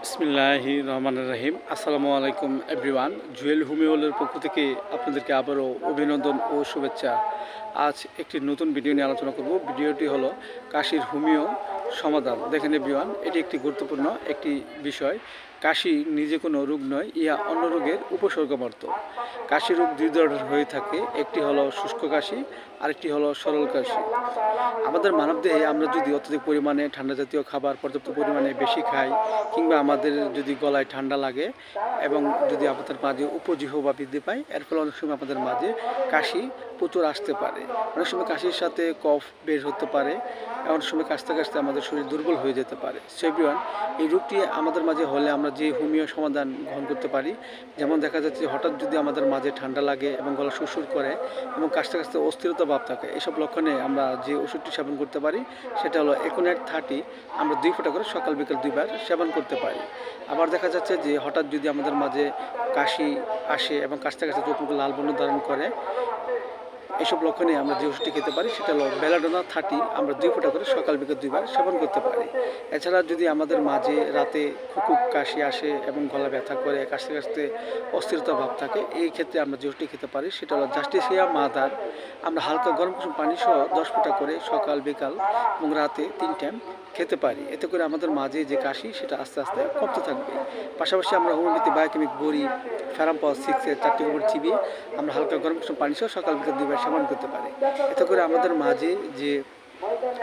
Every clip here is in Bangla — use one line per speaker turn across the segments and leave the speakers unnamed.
বিসমিল্লাহি রহমান রাহিম। আসসালামু আলাইকুম এভরিওয়ান জুয়েল হুমিওলের পক্ষ থেকে আপনাদেরকে আবারও অভিনন্দন ও শুভেচ্ছা। আজ একটি নতুন ভিডিও নিয়ে আলোচনা করব। ভিডিওটি হলো কাশির হোমিও সমাধান। দেখেন এভরিওয়ান এটি একটি গুরুত্বপূর্ণ একটি বিষয়। কাশি নিজে কোনো রোগ নয়, ইহা অন্য রোগের উপসর্গ মাত্র কাশি রোগ দুই ধরনের হয়ে থাকে, একটি হলো শুষ্ক কাশি, আরেকটি হলো সরল কাশি। আমাদের মানবদেহে আমরা যদি অত্যধিক পরিমাণে ঠান্ডা জাতীয় খাবার, পর্যাপ্ত পরিমাণে বেশি খাই, কিংবা আমাদের যদি গলায় ঠান্ডা লাগে এবং যদি আমাদের মাঝে উপজিহ বা বৃদ্ধি পায়, এর ফলে অনেক সময় আমাদের মাঝে কাশি প্রচুর আসতে পারে। অনেক সময় কাশির সাথে কফ বের হতে পারে। অনেক সময় কাশতে কাশতে আমাদের শরীর দুর্বল হয়ে যেতে পারে। সেভিওয়ান এই রোগটি আমাদের মাঝে হলে আমরা যে হোমিও সমাধান গ্রহণ করতে পারি, যেমন দেখা যাচ্ছে হঠাৎ যদি আমাদের মাঝে ঠান্ডা লাগে এবং গলা সুরসুর করে এবং কাশতে কাশতে অস্থিরতা ভাব থাকে, এসব লক্ষণে আমরা যে ওষুধটি সেবন করতে পারি, সেটা হলো একোনেট থার্টি আমরা দুই ফোঁটা করে সকাল বিকাল দুইবার সেবন করতে পারি। আবার দেখা যাচ্ছে যে হঠাৎ যদি আমাদের মাঝে কাশি আসে এবং কাশতে কাশতে চোখ লাল বর্ণ ধারণ করে এসব লক্ষণে আমরা যে ওষুধটি খেতে পারি সেটা হলো বেলাডোনা থার্টি। আমরা দুই ফোঁটা করে সকাল বিকেল দুইবার সেবন করতে পারি। এছাড়া যদি আমাদের মাঝে রাতে খুকুক কাশি আসে এবং গলা ব্যথা করে, কাশতে কাশতে অস্থিরতা ভাব থাকে, এই ক্ষেত্রে আমরা যে ওষুধটি খেতে পারি সেটা হলো জাস্টিসিয়া মাদার। আমরা হালকা গরম কুসুম পানি সহ দশ ফোঁটা করে সকাল বিকাল এবং রাতে তিন টাইম খেতে পারি। এতে করে আমাদের মাঝে যে কাশি সেটা আস্তে আস্তে কমতে থাকবে। পাশাপাশি আমরা হোমিওপ্যাথি, বায়োকেমিক, বড়ি ফ্যারাম্পল সিক্সের চারটি উপর চিবিয়ে আমরা হালকা গরম কুসুম পানি সহ সকাল বিকাল দুইবার সেবন করতে পারে। এতে করে আমাদের মাঝে যে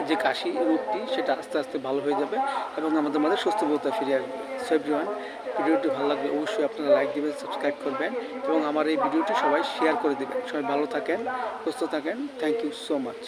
যে কাশি রোগটি, সেটা আস্তে আস্তে ভালো হয়ে যাবে এবং আমাদের মাঝে সুস্থবোধতা ফিরে আসবে। সো ভিডিওটি ভালো লাগবে অবশ্যই আপনারা লাইক দেবেন সাবস্ক্রাইব করবেন এবং আমার এই ভিডিওটি সবাই শেয়ার করে দেবেন। সবাই ভালো থাকেন, সুস্থ থাকেন। Thank you so much